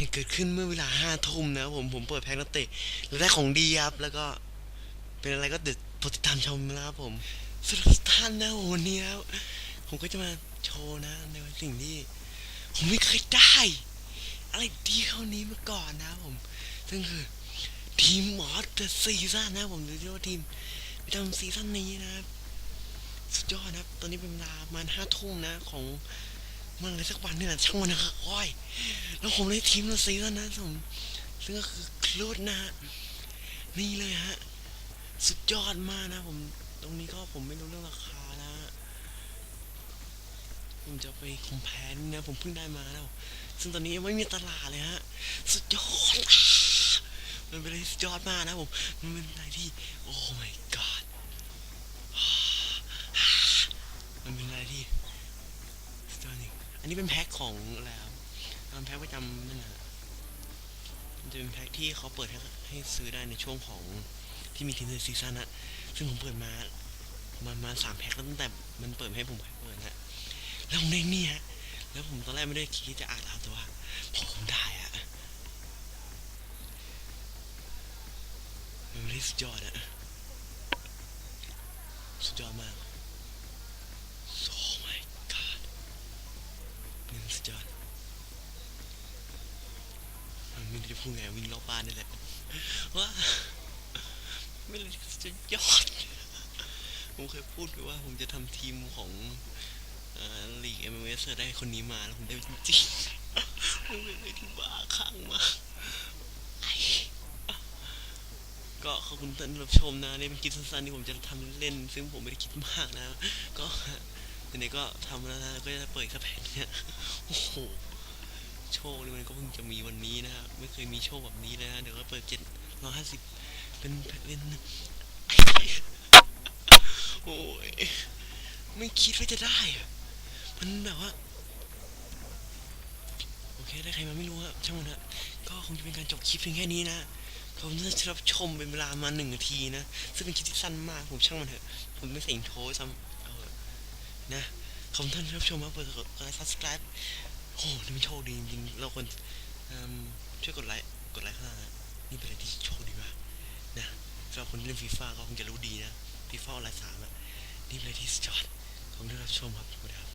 เหตุเกิดขึ้นเมื่อเวลาห้าทุ่มนะครับผมผมเปิดแพ็คนักเตะแล้วได้ของดีครับ แล้วก็เป็นอะไรก็เด็ดโปรดติดตามชมนะครับผมสำหรับทุกท่านนะวันนี้ครับผมก็จะมาโชว์นะ ในสิ่งที่ ผมไม่เคยได้ อะไรดีเท่านี้มาก่อนนะครับผม ซึ่งคือทีมมอสเดอะซีซั่นนะครับผมหรือที่ว่าทีมประจำซีซั่นนี้นะครับ สุดยอดนะครับ ตอนนี้เป็นเวลาประมาณห้าทุ่มนะของ มันอะไรสักวันนี่แหละช่างมันนะครับอ้ยแล้วผมได้ทีมละซีซั่นนะผมซึ่งก็คือคลูดนะฮะนี่เลยฮะ สุดยอดมากนะผม ตรงนี้ก็ผมไม่รู้เรื่องราคานะผมจะไปคอมแพนนะผมเพิ่งได้มาแล้ว ซึ่งตอนนี้ยังไม่มีตลาดเลยฮะ สุดยอด มันเป็นอะไรสุดยอดมากนะผม มันเป็นอะไรที่ โอ้ my god มันเป็นอะไรที่สุดย อันนี้เป็นแพ็คของอะไรครับเป็นแพ็คประจำนั่นนะมันจะเป็นแพ็คที่เขาเปิดให้ให้ซื้อได้ในช่วงของที่มีทีมในซีซั่นนะซึ่งผมเปิดมามามาสามแพ็คแล้วตั้งแต่มันเปิดให้ผมเปิดนะแล้วผมได้นี่ฮะแล้วผมตอนแรกไม่ได้คิดจะอ่านแล้วแต่ว่าพอผมได้อะมันไม่ได้สุดยอดอะสุดยอดมาก จะพูดไงวิ่งรอบบ้านนี่แหละว่าไม่รู้จะยอด ผมเคยพูดไปว่าผมจะทำทีมของลีกเอ็มเอสได้คนนี้มาแล้วผมได้จริงๆผมเป็นอะไรที่บ้าคลั่งมากก็ขอบคุณท่านรับชมนะนี่เป็นคลิปสั้นๆที่ผมจะทำเล่น ซึ่งผมไม่ได้คิดมากนะ ก็ไหนๆก็ทำแล้วนะก็จะเปิดกระแผ่นเนี่ยโอ้โหโชคนี่มันก็เพิ่งจะมีวัน เคยมีโชคแบบนี้เลยนะเดี๋ยวก็เปิดเจ็ดร้อยห้าสิบเป็นเป็นโอ้ยไม่คิดว่าจะได้อะมันแบบว่าโอเคได้ใครมาไม่รู้ครับช่างมันเถอะก็คงจะเป็นการจบคลิปเพียงแค่นี้นะผมจะรับชมเป็นเวลามาหนึ่งนาทีนะซึ่งเป็นคลิปที่สั้นมากผมช่างมันเถอะผมไม่ใส่อินโทรซ้ำเอานะขอบท่านที่รับชมมากเปิดกดไลค์ subscribe โอ้โหนี่มันโชคดีจริงๆเราควรเอิ่ม ช่วยกดไลค์ กดไลค์ข้างล่างนะนี่เป็นอะไรที่โชคดีมากนะสำหรับคนที่เล่นฟีฟ่าก็คงจะรู้ดีนะฟีฟ่าออนไลน์สามอะ นี่เป็นอะไรที่สุดยอดขอบคุณที่รับชมครับสวัสดีครับ